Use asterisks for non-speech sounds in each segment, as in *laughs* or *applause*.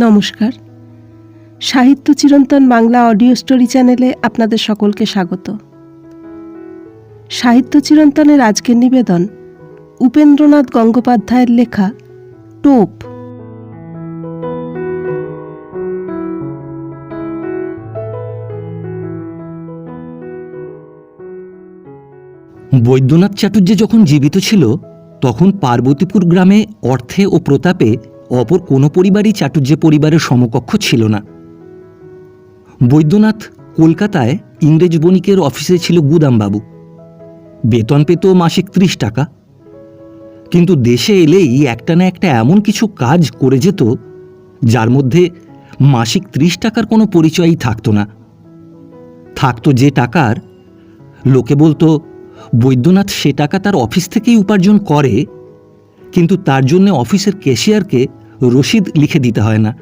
নমস্কার। সাহিত্য চিরন্তন বাংলা অডিও স্টোরি চ্যানেলে আপনাদের সকলকে স্বাগত। সাহিত্য চিরন্তনের আজকের নিবেদন উপেন্দ্রনাথ গঙ্গোপাধ্যায়ের লেখা টোপ। বৈদ্যনাথ চাটুর্যে যখন জীবিত ছিল, তখন পার্বতীপুর গ্রামে অর্থে ও প্রতাপে অপর কোনো পরিবারই চাটুর্যে পরিবারের সমকক্ষ ছিল না। বৈদ্যনাথ কলকাতায় ইংরেজ বণিকের অফিসে ছিল গুদামবাবু। বেতন পেত মাসিক ত্রিশ টাকা। কিন্তু দেশে এলেই একটা না একটা এমন কিছু কাজ করে যেত, যার মধ্যে মাসিক ত্রিশ টাকার কোনো পরিচয়ই থাকতো না। থাকতো যে টাকার, লোকে বলতো, বৈদ্যনাথ সে টাকা তার অফিস থেকেই উপার্জন করে, কিন্তু তার জন্য অফিসের ক্যাশিয়ারকে রসিদ লিখে দিতে হয় না।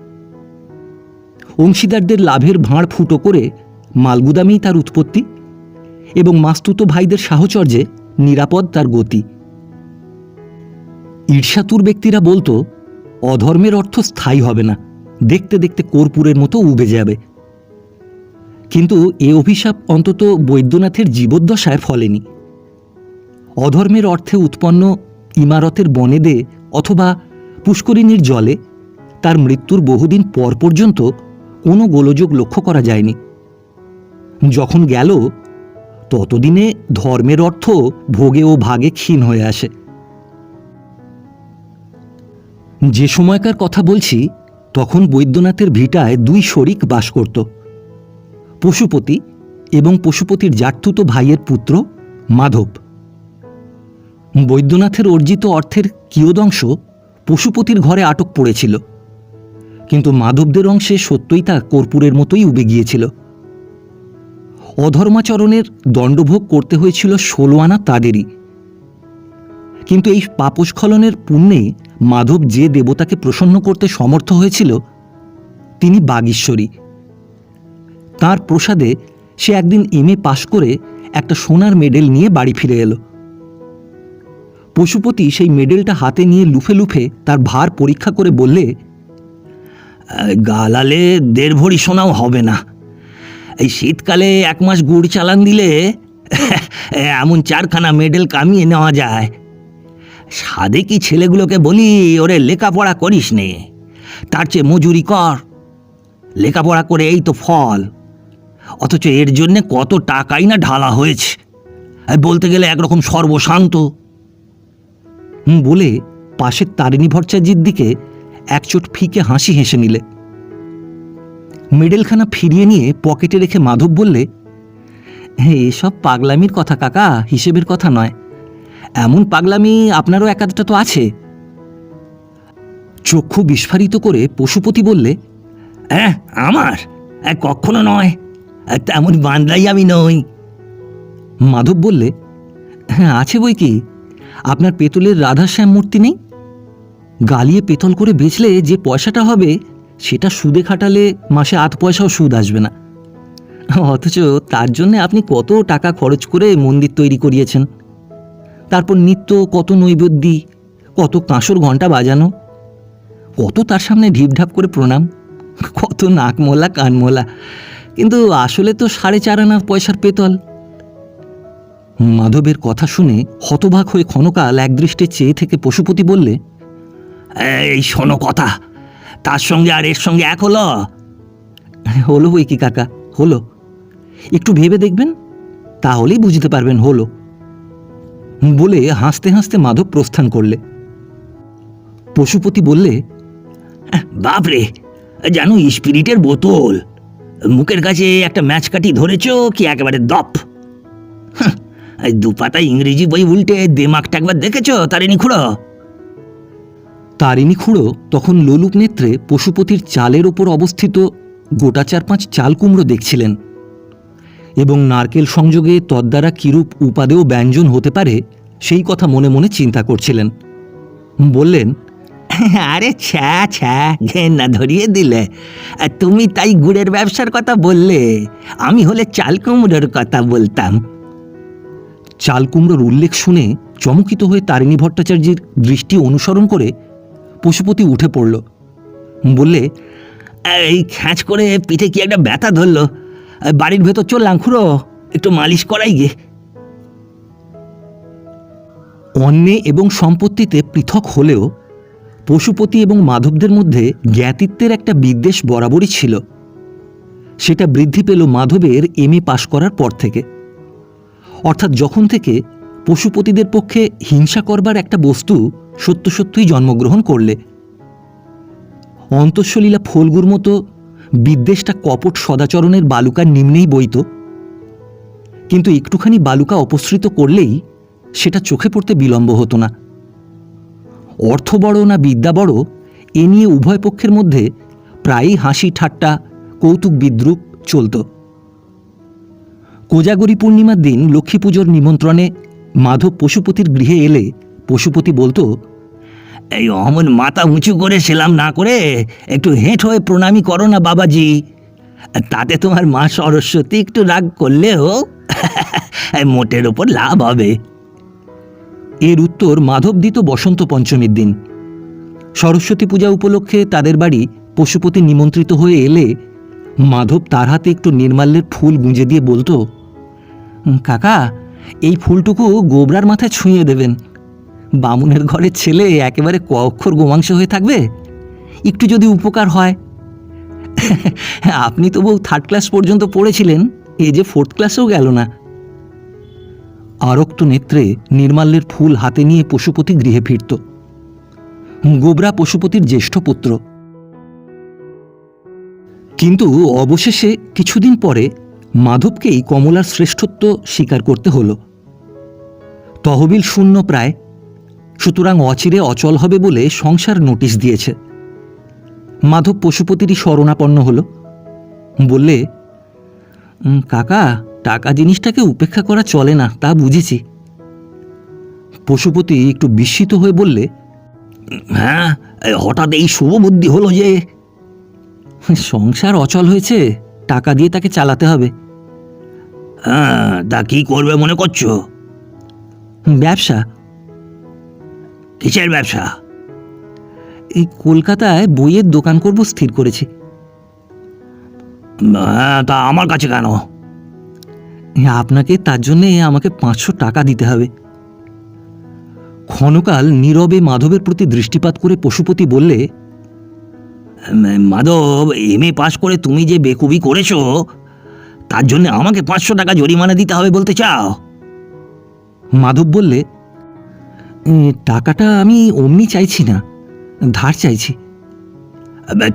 অংশীদারদের লাভের ভাঁড় ফুটো করে মালগুদামেই তার উৎপত্তি এবং মাস্তুতো ভাইদের সাহচর্যে নিরাপদ তার গতি। ঈর্ষাতুর ব্যক্তিরা বলতো, অধর্মের অর্থ স্থায়ী হবে না। দেখতে দেখতে কর্পূরের মতো উবে যাবে। কিন্তু এ অভিশাপ অন্তত বৈদ্যনাথের জীবদ্দশায় ফলেনি। অধর্মের অর্থে উৎপন্ন ইমারতের বনেদে অথবা পুষ্করিণীর জলে তার মৃত্যুর বহুদিন পর পর্যন্ত কোনো গোলযোগ লক্ষ্য করা যায়নি। যখন গেল, ততদিনে ধর্মের অর্থ ভোগে ও ভাগে ক্ষীণ হয়ে আসে। যে সময়কার কথা বলছি, তখন বৈদ্যনাথের ভিটায় দুই শরিক বাস করত। পশুপতি এবং পশুপতির জাঠতুত ভাইয়ের পুত্র মাধব। বৈদ্যনাথের অর্জিত অর্থের কিয়দংশ পশুপতির ঘরে আটক পড়েছিল। কিন্তু মাধবদের অংশে সত্যই তা কর্পূরের মতোই উবে গিয়েছিল। অধর্মাচরণের দণ্ডভোগ করতে হয়েছিল ষোলো আনা তাদেরই। কিন্তু এই পাপস্খলনের পুণ্যে মাধব যে দেবতাকে প্রসন্ন করতে সমর্থ হয়েছিল, তিনি বাগীশ্বরী। তার প্রসাদে সে একদিন এমএ পাশ করে একটা সোনার মেডেল নিয়ে বাড়ি ফিরে এলো। পশুপতি সেই মেডেলটা হাতে নিয়ে লুফে লুফে তার ভার পরীক্ষা করে বললে গালালে দেড় ভরি সোনাও হবে না। এই শীতকালে এক মাস গুড় চালান দিলে *laughs* এমন চারখানা মেডেল কামিয়ে নেওয়া যায়। সাদে কি ছেলেগুলোকে বলি, ওরে লেখাপড়া করিস নে। তার চেয়ে মজুরি কর। লেখাপড়া করে এই তো ফল। অথচ এর জন্যে কত টাকাই না ঢালা হয়েছে। বলতে গেলে একরকম সর্বশান্ত। বলে পাশের তারিণী ভট্টাচার্যের দিকে একচোট ফিকে হাসি হেসে নিলে। মেডেলখানা ফিরিয়ে নিয়ে পকেটে রেখে মাধব বললে "হ্যাঁ, এসব পাগলামির কথা কাকা হিসেবের কথা নয়। এমন পাগলামি আপনারও একাধটা তো আছে। চক্ষু বিস্ফারিত করে পশুপতি বললে হ্যাঁ আমার। কখনো নয়। তেমন বান্দাই আমি নই। মাধব বললে হ্যাঁ আছে বই কি? আপনার পেতলের রাধাশ্যাম মূর্তি নেই? গালিয়ে পেতল করে বেচলে যে পয়সাটা হবে, সেটা সুদে খাটালে মাসে আধ পয়সাও সুদ আসবে না। অথচ তার জন্য আপনি কত টাকা খরচ করে মন্দির তৈরি করিয়েছেন। তারপর নিত্য কত নৈবেদ্যি, কত কাঁসর ঘণ্টা বাজানো, কত তার সামনে ঢিপঢাপ করে প্রণাম, কত নাক মোলা, কান মোলা। কিন্তু আসলে তো সাড়ে চার আনা পয়সার পেতল। মাধবের কথা শুনে হতবাক হয়ে ক্ষণকাল একদৃষ্টে চেয়ে থেকে পশুপতি বললে, এই শোনো কথা, তার সঙ্গে আর এর সঙ্গে এক হলো? হলো বই কি কাকা, হলো। একটু ভেবে দেখবেন, তাহলেই বুঝতে পারবেন হলো। বলে হাসতে হাসতে মাধব প্রস্থান করলে। পশুপতি বললে, বাপরে যেন স্পিরিটের বোতল, মুখের কাছে একটা ম্যাচ কাটি ধরেছ কি একেবারে দপ? এই দুপাতা ইংরেজি বই উল্টে দেমাগটা একবার দেখেছ তারিণী খুঁড়ো? তারিণী খুঁড়ো তখন লোলুপ নেত্রে পশুপতির চালের ওপর অবস্থিত গোটা চার পাঁচ চাল কুমড়ো দেখছিলেন এবং নারকেল সংযোগে তদ্বারা কিরূপ উপাদেয় ব্যঞ্জন হতে পারে সেই কথা মনে মনে চিন্তা করছিলেন। বললেন আরে ছ্যা ছ্যা ঘেন্না ধরিয়ে দিলে। আর তুমি তাই গুড়ের ব্যবসার কথা বললে। আমি হলে চাল কুমড়োর কথা বলতাম। চাল কুমড়োর উল্লেখ শুনে চমকিত হয়ে তারিণী ভট্টাচার্যের দৃষ্টি অনুসরণ করে পশুপতি উঠে পড়ল। বললে, এই খ্যাঁচ করে পিঠে কি একটা ব্যথা ধরলো? বাড়ির ভেতর চললাম খুঁড়ো, একটু মালিশ করাই গে। অন্নে এবং সম্পত্তিতে পৃথক হলেও পশুপতি এবং মাধবদের মধ্যে জ্ঞাতিত্বের একটা বিদ্বেষ বরাবরই ছিল। সেটা বৃদ্ধি পেল মাধবের এম এ পাশ করার পর থেকে। অর্থাৎ যখন থেকে পশুপতিদের পক্ষে হিংসা করবার একটা বস্তু সত্য সত্যই জন্মগ্রহণ করলে। অন্তঃসলীলা ফলগুর মতো বিদ্বেষটা কপট সদাচরণের বালুকার নিম্নেই বইত। কিন্তু একটুখানি বালুকা অপসৃত করলেই সেটা চোখে পড়তে বিলম্ব হতো না। অর্থ বড় না বিদ্যা বড়, এ নিয়ে উভয় পক্ষের মধ্যে প্রায়ই হাসি ঠাট্টা, কৌতুক বিদ্রুপ চলত। কোজাগরী পূর্ণিমার দিন লক্ষ্মী পুজোর নিমন্ত্রণে মাধব পশুপতির গৃহে এলে পশুপতি বলতো এই অমন মাথা উঁচু করে সেলাম না করে একটু হেঁট হয়ে প্রণামী করো না বাবাজি। তাতে তোমার মা সরস্বতী একটু রাগ করলেও *laughs* মোটের ওপর লাভ হবে। এর উত্তর মাধব দিত বসন্ত পঞ্চমীর দিন। সরস্বতী পূজা উপলক্ষে তাদের বাড়ি পশুপতি নিমন্ত্রিত হয়ে এলে মাধব তার হাতে একটু নির্মাল্যের ফুল গুঁজে দিয়ে বলতো "উম, কাকা, এই ফুলটুকু গোবরার মাথায় ছুঁয়ে দেবেন। বামুনের ঘরের ছেলে একেবারে ক অক্ষর গোমাংস হয়ে থাকবে? একটু যদি উপকার হয়। *laughs* আপনি তো বউ থার্ড ক্লাস পর্যন্ত পড়েছিলেন, এ যে ফোর্থ ক্লাসেও গেল না। আরক্ত নেত্রে নির্মাল্যের ফুল হাতে নিয়ে পশুপতি গৃহে ফিরত। গোবরা পশুপতির জ্যেষ্ঠ পুত্র। কিন্তু অবশেষে কিছুদিন পরে মাধবকেই কমলার শ্রেষ্ঠত্ব স্বীকার করতে হলো। তহবিল শূন্য প্রায়। সুতরাং অচিরে অচল হবে বলে সংসার নোটিশ দিয়েছে। মাধব পশুপতিরই শরণাপন্ন হল। বললে কাকা, টাকা জিনিসটাকে উপেক্ষা করা চলে না, তা বুঝেছি। পশুপতি একটু বিস্মিত হয়ে বললে হ্যাঁ হঠাৎ এই শুভ বুদ্ধি হলো যে, সংসার অচল হয়েছে, টাকা দিয়ে তাকে চালাতে হবে। হ্যাঁ তা কি করবে মনে করছ? ব্যবসা? কিসের ব্যবসা? এই কলকাতায় বইয়ের দোকান করব স্থির করেছি। হ্যাঁ তা আমার কাছে কেন? আপনাকে তার জন্যে আমাকে পাঁচশো টাকা দিতে হবে। ক্ষণকাল নীরবে মাধবের প্রতি দৃষ্টিপাত করে পশুপতি বললে মাধব এম এ পাশ করে তুমি যে বেকুবি করেছ তার জন্য আমাকে পাঁচশো টাকা জরিমানা দিতে হবে বলতে চাও? মাধব বললে টাকাটা আমি অমনি চাইছি না ধার চাইছি।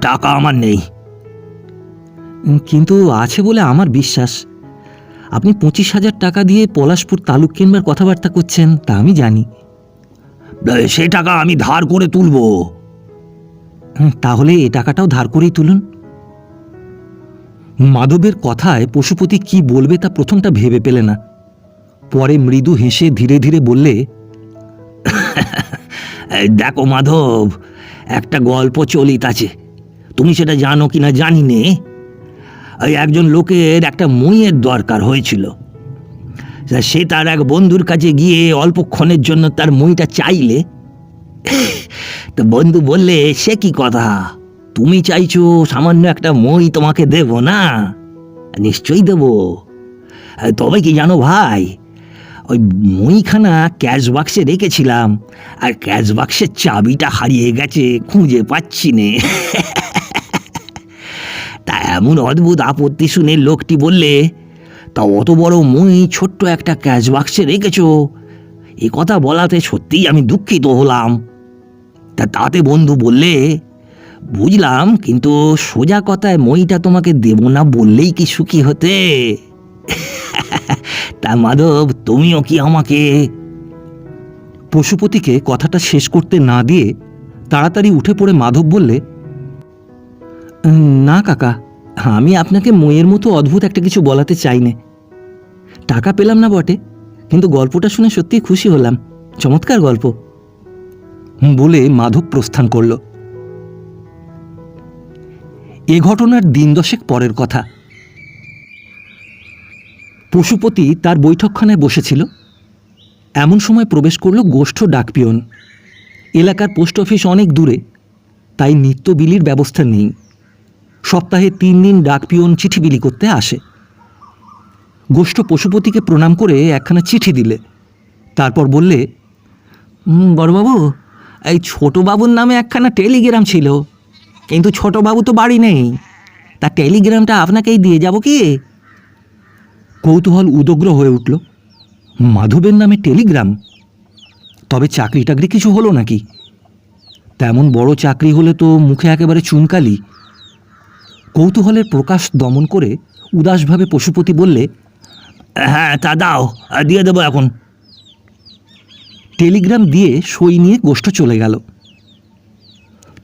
টাকা আমার নেই। কিন্তু আছে বলে আমার বিশ্বাস। আপনি পঁচিশ হাজার টাকা দিয়ে পলাশপুর তালুক কিনবার কথাবার্তা করছেন তা আমি জানি। সে টাকা আমি ধার করে তুলবো। তাহলে এ টাকাটাও ধার করেই তুলুন। মাধবের কথায় পশুপতি কি বলবে তা প্রথমটা ভেবে পেলে না। পরে মৃদু হেসে ধীরে ধীরে বললে, দেখো মাধব, একটা গল্প চলিত আছে। তুমি সেটা জানো কি না জানি নে। ওই একজন লোকের একটা মইয়ের দরকার হয়েছিল। সে তার এক বন্ধুর কাছে গিয়ে অল্পক্ষণের জন্য তার মইটা চাইলে। তো বন্ধু বললে, সে কি কথা? তুমি চাইছো সামান্য একটা মই তোমাকে দেব না? নিশ্চয়ই দেব। তবে কি জানো ভাই, ওই মইখানা ক্যাশ বাক্সে রেখেছিলাম, আর ক্যাশ বাক্সের চাবিটা হারিয়ে গেছে, খুঁজে পাচ্ছি নে। তা এমন অদ্ভুত আপত্তি শুনে লোকটি বললে, তা অত বড় মই ছোট্ট একটা ক্যাশ বাক্সে রেখেছ? এ কথা বলাতে সত্যিই আমি দুঃখিত হলাম। তা তাতে বন্ধু বললে বুঝলাম কিন্তু সোজা কথায় মইটা তোমাকে দেব না বললেই কি সুখী হতে? *laughs* তা মাধব তুমিও কি আমাকে? পশুপতিকে কথাটা শেষ করতে না দিয়ে তাড়াতাড়ি উঠে পড়ে মাধব বললে "উম, না কাকা আমি আপনাকে মইয়ের মতো অদ্ভুত একটা কিছু বলাতে চাই নে। টাকা পেলাম না বটে কিন্তু গল্পটা শুনে সত্যিই খুশি হলাম। চমৎকার গল্প। বলে মাধব প্রস্থান করল। এ ঘটনার দিন দশেক পরের কথা। পশুপতি তার বৈঠকখানায় বসেছিল। এমন সময় প্রবেশ করল গোষ্ঠ ডাকপিয়ন। এলাকার পোস্ট অফিস অনেক দূরে তাই নিত্য বিলির ব্যবস্থা নেই। সপ্তাহে তিন দিন ডাক পিয়ন চিঠি বিলি করতে আসে। গোষ্ঠ পশুপতিকে প্রণাম করে একখানা চিঠি দিলে। তারপর বললে "হুম, বড়বাবু এই ছোটবাবুর নামে একখানা টেলিগ্রাম ছিল। কিন্তু ছোটবাবু তো বাড়ি নেই। তা টেলিগ্রামটা আপনাকেই দিয়ে যাব কি? কৌতূহল উদগ্র হয়ে উঠল। মাধবের নামে টেলিগ্রাম? তবে চাকরি টাকরি কিছু হলো নাকি? তেমন বড় চাকরি হলে তো মুখে একেবারে চুনকালি। কৌতূহলের প্রকাশ দমন করে উদাসভাবে পশুপতি বললে হ্যাঁ তা দাও, দিয়ে দেবো এখন। টেলিগ্রাম দিয়ে সই নিয়ে গোষ্ঠ চলে গেল।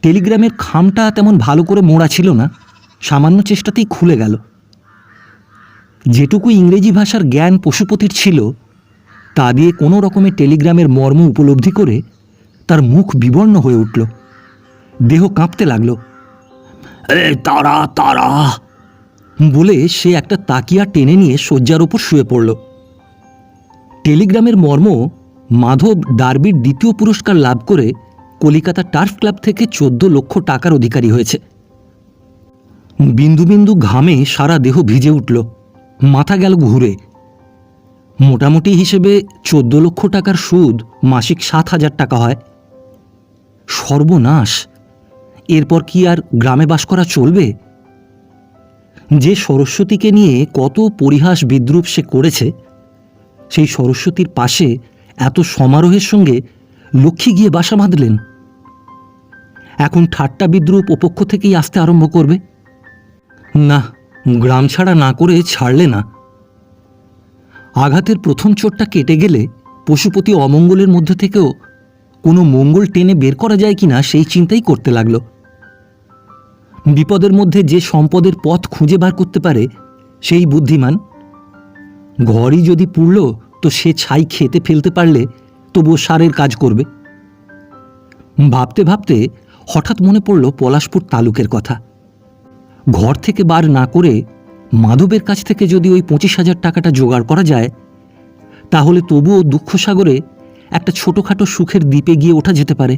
টেলিগ্রামের খামটা তেমন ভালো করে মোড়া ছিল না, সামান্য চেষ্টাতেই খুলে গেল। যেটুকু ইংরেজি ভাষার জ্ঞান পশুপতির ছিল, তা দিয়ে কোনো রকমের টেলিগ্রামের মর্ম উপলব্ধি করে তার মুখ বিবর্ণ হয়ে উঠল। দেহ কাঁপতে লাগল। তারা তারা! বলে সে একটা তাকিয়া টেনে নিয়ে শয্যার ওপর শুয়ে পড়ল। টেলিগ্রামের মর্ম মাধব ডার্বির দ্বিতীয় পুরস্কার লাভ করে কলিকাতা টার্ফ ক্লাব থেকে চোদ্দ লক্ষ টাকার অধিকারী হয়েছে। বিন্দু বিন্দু ঘামে সারা দেহ ভিজে উঠল। মাথা গেল ঘুরে। মোটামুটি হিসেবে চোদ্দ লক্ষ টাকার সুদ মাসিক সাত হাজার টাকা হয়। সর্বনাশ। এরপর কি আর গ্রামে বাস করা চলবে? যে সরস্বতীকে নিয়ে কত পরিহাস বিদ্রুপ সে করেছে, সেই সরস্বতীর পাশে এত সমারোহের সঙ্গে লক্ষ্মী গিয়ে বাসা বাঁধলেন। এখন ঠাট্টা বিদ্রুপ ওপক্ষ থেকেই আসতে আরম্ভ করবে? না, গ্রাম ছাড়া না করে ছাড়লে না। আঘাতের প্রথম চোটটা কেটে গেলে পশুপতি অমঙ্গলের মধ্যে থেকেও কোনো মঙ্গল টেনে বের করা যায় কিনা সেই চিন্তাই করতে লাগল। বিপদের মধ্যে যে সম্পদের পথ খুঁজে বার করতে পারে সেই বুদ্ধিমান। ঘরই যদি পুড়ল, তো সে ছাই খেতে ফেলতে পারলে তবুও সারের কাজ করবে। ভাবতে ভাবতে হঠাৎ মনে পড়ল পলাশপুর তালুকের কথা। ঘর থেকে বার না করে মাধবের কাছ থেকে যদি ওই পঁচিশ হাজার টাকাটা জোগাড় করা যায়, তাহলে তবুও দুঃখসাগরে একটা ছোটোখাটো সুখের দ্বীপে গিয়ে ওঠা যেতে পারে।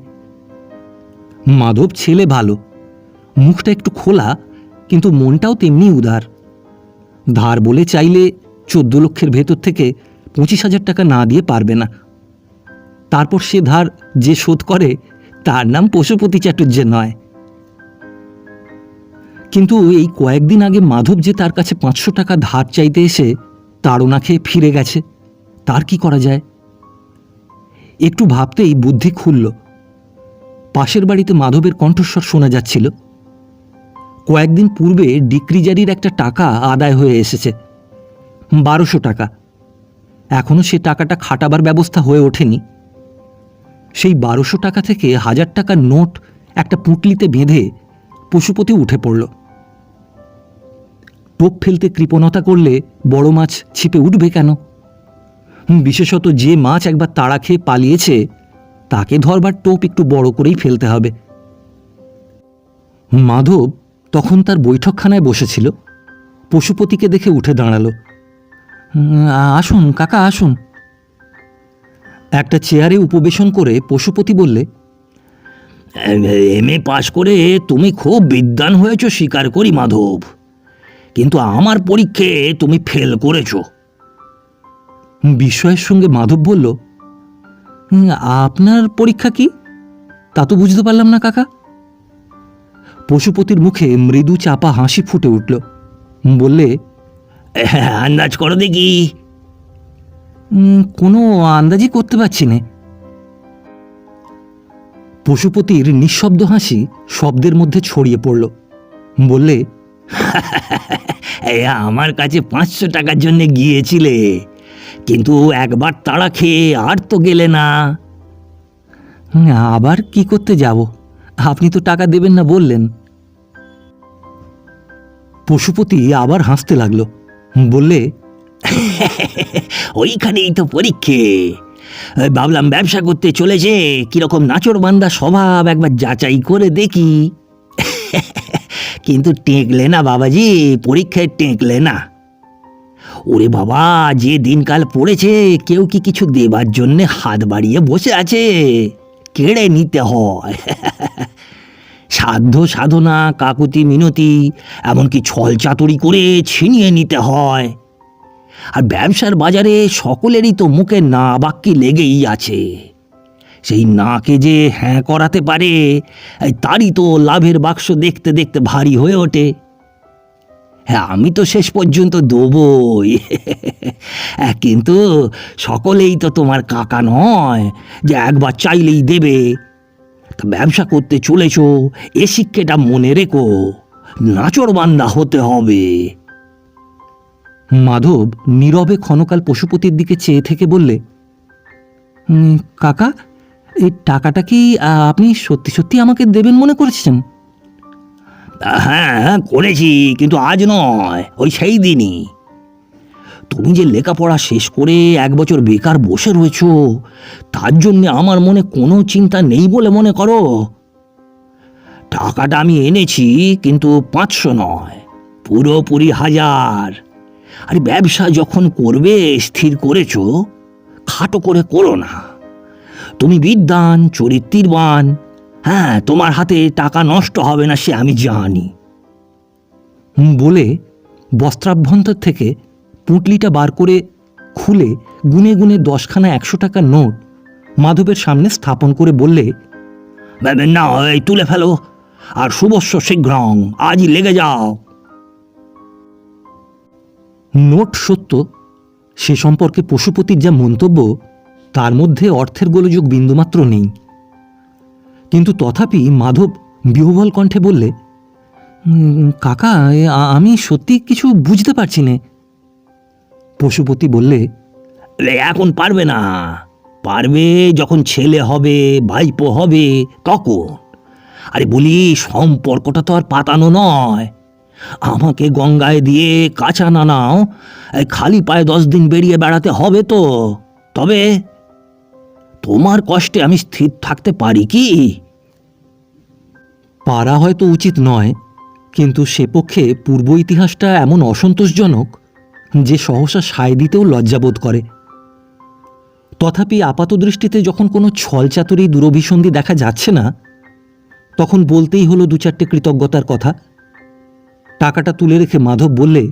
মাধব ছেলে ভালো, মুখটা একটু খোলা, কিন্তু মনটাও তেমনি উদার। ধার বলে চাইলে চোদ্দ লক্ষের ভেতর থেকে পঁচিশ হাজার টাকা না দিয়ে পারবে না। তারপর সে ধার যে শোধ করে তার নাম পশুপতি চাটুর্যে নয়। কিন্তু এই কয়েকদিন আগে মাধব যে তার কাছে পাঁচশো টাকা ধার চাইতে এসে তাড়না খেয়ে ফিরে গেছে। তার কি করা যায়? একটু ভাবতেই বুদ্ধি খুলল। পাশের বাড়িতে মাধবের কণ্ঠস্বর শোনা যাচ্ছিল। কয়েকদিন পূর্বে ডিক্রিজারির একটা টাকা আদায় হয়ে এসেছে। বারোশো টাকা। এখনও সে টাকাটা খাটাবার ব্যবস্থা হয়ে ওঠেনি। সেই বারোশো টাকা থেকে হাজার টাকার নোট একটা পুঁটলিতে বেঁধে পশুপতি উঠে পড়ল। টোপ ফেলতে কৃপণতা করলে বড় মাছ ছিপে উঠবে কেন? বিশেষত যে মাছ একবার তাড়া খেয়ে পালিয়েছে, তাকে ধরবার টোপ একটু বড় করেই ফেলতে হবে। মাধব তখন তার বৈঠকখানায় বসেছিল। পশুপতিকে দেখে উঠে দাঁড়াল। আসুন, কাকা, আসুন। একটা চেয়ারে উপবেশন করে পশুপতি বললে এম এ পাশ করে তুমি খুব বিদ্বান হয়েছ স্বীকার করি মাধব। কিন্তু আমার পরীক্ষে তুমি ফেল করেছ। বিস্ময়ের সঙ্গে মাধব বলল "হুম, আপনার পরীক্ষা কি? তা তো বুঝতে পারলাম না কাকা। পশুপতির মুখে মৃদু চাপা হাসি ফুটে উঠল। বললে আন্দাজ করো দেখি। "উম, কোনো আন্দাজই করতে পারছি না। পশুপতির নিঃশব্দ হাসি শব্দের মধ্যে ছড়িয়ে পড়ল। বললে আমার কাছে পাঁচশো টাকার জন্য গিয়েছিলে, কিন্তু একবার তাড়া খেয়ে আর তো গেলে না। আবার কি করতে যাব? আপনি তো টাকা দেবেন না বললেন। পশুপতি আবার হাসতে লাগল। বললে *laughs* ওইখানেই তো পরীক্ষে। ভাবলাম ব্যবসা করতে চলেছে কীরকম নাচর বান্দা স্বভাব একবার যাচাই করে দেখি। *laughs* কিন্তু টেকলে না বাবাজি, পরীক্ষায় টেকলে না। ওরে বাবা, যে দিনকাল পড়েছে, কেউ কি কিছু দেবার জন্যে হাত বাড়িয়ে বসে আছে? কেড়ে নিতে হয়। *laughs* সাধ্য সাধনা, কাকুতি মিনতি, এমনকি ছল চাতুরি করে ছিনিয়ে নিতে হয়। আর ব্যবসার বাজারে সকলেরই তো মুখে না বাক্যি লেগেই আছে। সেই নাকে যে হ্যাঁ করাতে পারে তারই তো লাভের বাক্স দেখতে দেখতে ভারী হয়ে ওঠে। হ্যাঁ আমি তো শেষ পর্যন্ত দেবই। হ্যাঁ, কিন্তু সকলেই তো তোমার কাকা নয় যে একবার চাইলেই দেবে। তা ব্যবসা করতে চলেছ এ শিক্ষাটা মনে রেখো নাচর বান্দা হতে হবে। মাধব নীরবে ক্ষণকাল পশুপতির দিকে চেয়ে থেকে বললে কাকা, এই টাকাটা কি আপনি সত্যি সত্যি আমাকে দেবেন মনে করেছেন? হ্যাঁ করেছি, কিন্তু আজ নয়, ওই সেই দিনই। তুমি যে লেখাপড়া শেষ করে এক বছর বেকার বসে রয়েছ, তার জন্য আমার মনে কোনো চিন্তা নেই বলে মনে করো। টাকাটা আমি এনেছি, কিন্তু পাঁচশো নয়, পুরোপুরি হাজার। আর ব্যবসা যখন করবে, স্থির করেছ, খাটো করে করো না। তুমি বিদ্বান, চরিত্রবান হ্যাঁ তোমার হাতে টাকা নষ্ট হবে না সে আমি জানি। বলে বস্ত্রাভ্যন্তর থেকে পুঁটলিটা বার করে খুলে গুনে গুনে দশখানা একশো টাকা নোট মাধবের সামনে স্থাপন করে বললে না তুলে ফেলো। আর শুভস্য শীঘ্রং, আজই লেগে যাও। নোট সত্য, সে সম্পর্কে পশুপতির যা মন্তব্য, তার মধ্যে অর্থের গোলযোগ বিন্দুমাত্র নেই। কিন্তু তথাপি মাধব বিহবল কণ্ঠে বললে কাকা আমি সত্যি কিছু বুঝতে পারছি না। পশুপতি বললে এখন পারবে না। পারবে যখন ছেলে হবে, ভাইপো হবে, তখন। আরে বলি, সম্পর্কটা তো আর পাতানো নয়। আমাকে গঙ্গায় দিয়ে কাঁচা না নাও খালি পায়ে দশ দিন বেরিয়ে বেড়াতে হবে তো। তবে তোমার কষ্টে আমি স্থির থাকতে পারি কি? পারা হয়তো উচিত নয়, কিন্তু সে পক্ষে পূর্ব ইতিহাসটা এমন অসন্তোষজনক যে সহসা সায় দিতেও লজ্জাবোধ করে। তথাপি আপাত দৃষ্টিতে যখন কোনো ছলচাতুরি দুরভিসন্ধি দেখা যাচ্ছে না, তখন বলতেই হলো দু চারটে কৃতজ্ঞতার কথা। টাকাটা তুলে রেখে মাধব বললে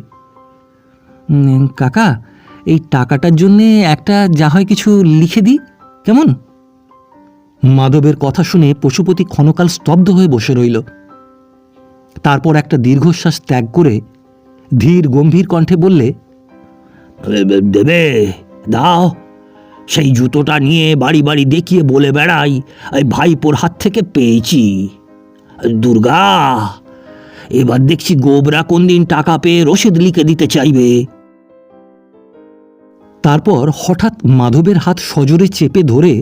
কাকা, এই টাকাটার জন্যে একটা যা হয় কিছু লিখে দিই, কেমন? মাধবের কথা শুনে পশুপতি ক্ষণকাল স্তব্ধ হয়ে বসে রইল। তারপর একটা দীর্ঘশ্বাস ত্যাগ করে ধীর গম্ভীর কণ্ঠে বললে দেবে, দাও। সেই জুতোটা নিয়ে বাড়ি বাড়ি দেখিয়ে বলে বেড়াই ভাইপোর হাত থেকে পেয়েছি। দুর্গা এবার দেখছি গোবরা কোন দিন টাকা পেয়ে রসিদ লিখে দিতে চাইবে। তারপর হঠাৎ মাধবের হাত সজোরে চেপে ধরে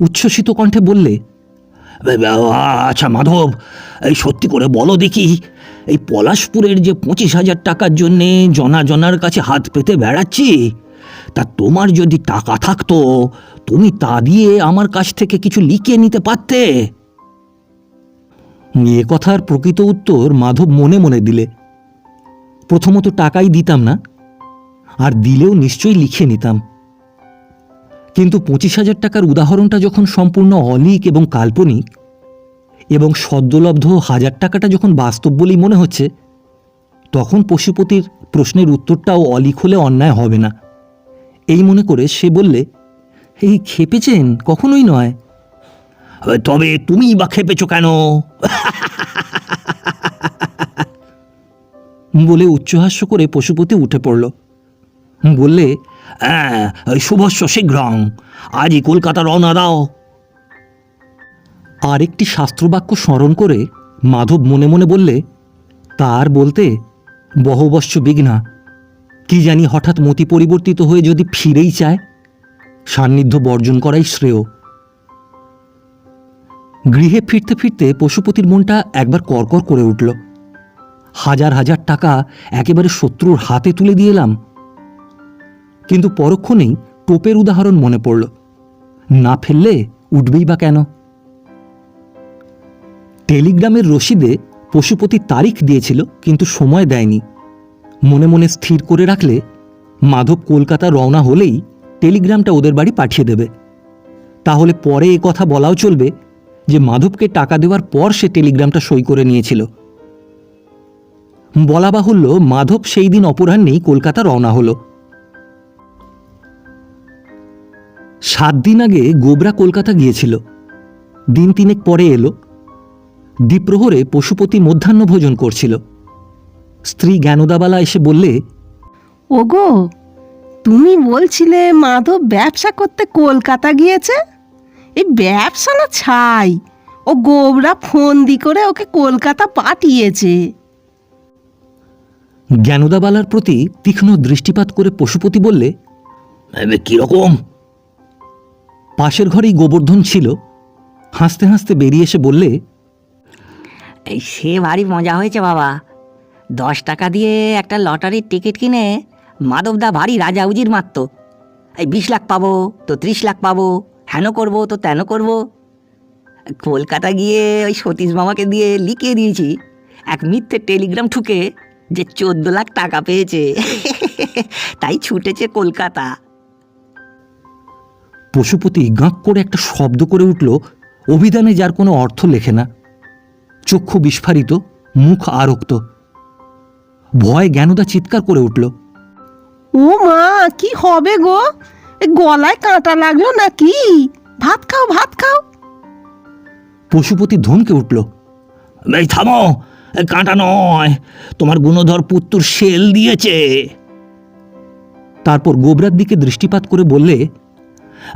উচ্ছ্বসিত কণ্ঠে বললে আচ্ছা মাধব, এই সত্যি করে বলো দেখি, এই পলাশপুরের যে পঁচিশ হাজার টাকার জন্যে জনা জনার কাছে হাত পেতে বেড়াচ্ছি, তা তোমার যদি টাকা থাকতো, তুমি তা দিয়ে আমার কাছ থেকে কিছু লিখিয়ে নিতে পারতে? এ কথার প্রকৃত উত্তর মাধব মনে মনে দিলে। প্রথমত টাকাই দিতাম না, আর দিলেও নিশ্চয়ই লিখে নিতাম। কিন্তু পঁচিশ হাজার টাকার উদাহরণটা যখন সম্পূর্ণ অলিক এবং কাল্পনিক, এবং সদ্যলব্ধ হাজার টাকাটা যখন বাস্তব বলেই মনে হচ্ছে, তখন পশুপতির প্রশ্নের উত্তরটাও অলিক হলে অন্যায় হবে না। এই মনে করে সে বললে, এই খেপেছেন? কখনোই নয়। তবে তুমি বা খেপেছ কেন? বলে উচ্চহাস্য করে পশুপতি উঠে পড়ল। বললে হ্যাঁ শুভস্য শীঘ্রং। আজই কলকাতা রওনা দাও। আর আরেকটি শাস্ত্রবাক্য স্মরণ করে মাধব মনে মনে বললে, তার বলতে বহবশ্য বিঘ্না। কি জানি হঠাৎ মতি পরিবর্তিত হয়ে যদি ফিরেই চায়, সান্নিধ্য বর্জন করাই শ্রেয়। গৃহে ফিরতে ফিরতে পশুপতির মনটা একবার করকর করে উঠল। হাজার হাজার টাকা একেবারে শত্রুর হাতে তুলে দিয়ে এলাম। কিন্তু পরক্ষণেই টোপের উদাহরণ মনে পড়ল। না ফেললে উঠবেই বা কেন? টেলিগ্রামের রসিদে পশুপতি তারিখ দিয়েছিল, কিন্তু সময় দেয়নি। মনে মনে স্থির করে রাখলে মাধব কলকাতা রওনা হলেই টেলিগ্রামটা ওদের বাড়ি পাঠিয়ে দেবে। তাহলে পরে এ কথা বলাও চলবে যে মাধবকে টাকা দেওয়ার পর সে টেলিগ্রামটা সই করে নিয়েছিল। বলা বাহুল্য, মাধব সেই দিন অপরাহ্নেই কলকাতা রওনা হলো। সাত দিন আগে গোবরা কলকাতা গিয়েছিল। দিন তিনেক পরে এলো। দ্বীপ্রহরে পশুপতি মধ্যাহ্ন ভোজন করছিল। স্ত্রী জ্ঞানদাবালা এসে বললে, ওগো, তুমি বলছিলে মাধব ব্যবসা করতে কলকাতা গিয়েছে? এই ব্যবসা না ছাই। ও গোবরা ফোন দি করে ওকে কলকাতা পাঠিয়েছে। জ্ঞানদাবালার প্রতি তীক্ষ্ণ দৃষ্টিপাত করে পশুপতি বললে কীরকম পাশের ঘরেই গোবর্ধন ছিল। হাসতে হাসতে বেরিয়ে এসে বললে এই সে ভারী মজা হয়েছে বাবা। দশ টাকা দিয়ে একটা লটারির টিকিট কিনে মাধবদা ভারী রাজা উজির মারত। এই বিশ লাখ পাবো তো ত্রিশ লাখ পাবো। হেন করব তো তেন করব। কলকাতা গিয়ে ওই সতীশ মামাকে দিয়ে লিখিয়ে দিয়েছি এক মিথ্যে টেলিগ্রাম ঠুকে যে চোদ্দ লাখ টাকা পেয়েছে। তাই ছুটেছে কলকাতা। পশুপতি গাঁক করে একটা শব্দ করে উঠল অভিধানে যার কোনো অর্থ লেখে না। চক্ষু বিস্ফারিত মুখ আরক্ত। ভয় জ্ঞানদা চিৎকার করে উঠল ও মা কি হবে গো? গলায় কাঁটা লাগল নাকি? ভাত খাও ভাত খাও। পশুপতি ধমকে উঠল এই থামো কাঁটা নয় তোমার গুণধর পুত্তুর শেল দিয়েছে। তারপর গোবরার দিকে দৃষ্টিপাত করে বললে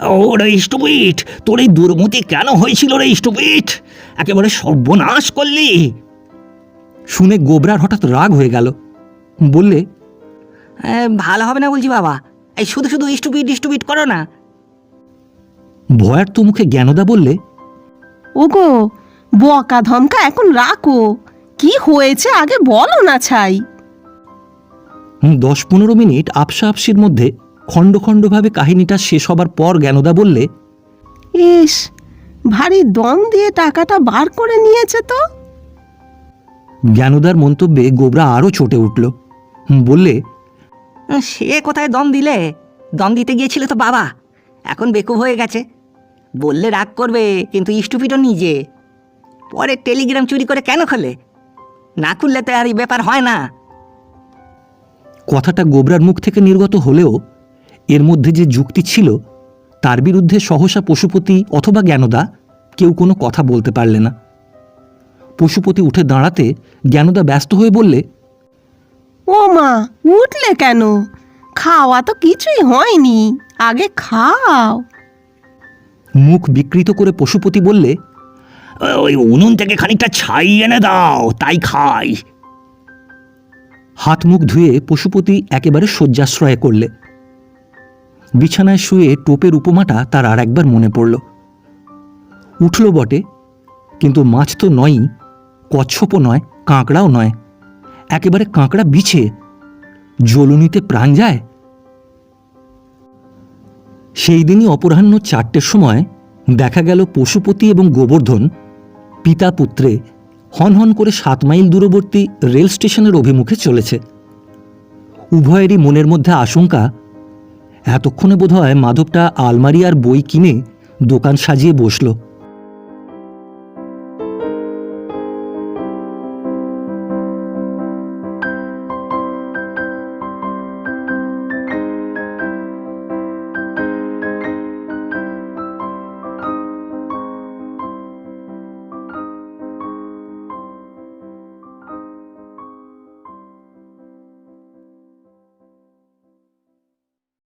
ওরে স্টুপিট তোর এই দুর্মতি কেন হয়েছিল রে স্টুপিট একেবারে সর্বনাশ করলি। শুনে গোবরার হঠাৎ রাগ হয়ে গেল বললে এ, ভালো হবে না বলছি বাবা এই শুধু শুধু স্টুপিট স্টুপিট করো না। ভয়ার্ত মুখে জ্ঞানদা বললে ওগো বকা ধমকা এখন রাখো। কি হয়েছে আগে বলো না ছাই। হুম, দশ পনেরো মিনিট আপসা আপসির মধ্যে খণ্ড খণ্ডভাবে কাহিনীটা শেষ হবার পর জ্ঞানদা বললে ইস ভারী দম দিয়ে টাকাটা বার করে নিয়েছে তো। জ্ঞানদার মন্তব্যে গোবরা আরও চটে উঠল। বললে সে কোথায় দম দিলে? দম দিতে গিয়েছিল তো বাবা। এখন বেকুব হয়ে গেছে। বললে রাগ করবে, কিন্তু স্টুপিটও নিজে। পরে টেলিগ্রাম চুরি করে কেন খোলে? না খুললে তো আর এই ব্যাপার হয় না। কথাটা গোবরার মুখ থেকে নির্গত হলেও, এর মধ্যে যে যুক্তি ছিল, তার বিরুদ্ধে সহসা পশুপতি অথবা জ্ঞানদা কেউ কোনো কথা বলতে পারলে না। পশুপতি উঠে দাঁড়াতে জ্ঞানদা ব্যস্ত হয়ে বললে ও মা, উঠলে কেন? খাওয়া তো কিছুই হয়নি, আগে খাও। মুখ বিকৃত করে পশুপতি বললে, ওই উনুন থেকে খানিকটা ছাই এনে দাও, তাই খাই। হাত মুখ ধুয়ে পশুপতি একেবারে শয্যাশ্রয়ে করলে। বিছানায় শুয়ে টোপের উপমাটা তার আর একবার মনে পড়ল। উঠল বটে, কিন্তু মাছ তো নয়ই, কচ্ছপও নয়, কাঁকড়াও নয়। একেবারে কাঁকড়া বিছে। জ্বলুনিতে প্রাণ যায়। সেই দিনই অপরাহ্ন চারটের সময় দেখা গেল পশুপতি এবং গোবর্ধন, পিতা পুত্রে হনহন করে সাত মাইল দূরবর্তী রেল স্টেশনের অভিমুখে চলেছে। উভয়েরই মনের মধ্যে আশঙ্কা, এতক্ষণে বোধহয় মাধবটা আলমারি আর বই কিনে দোকান সাজিয়ে বসল।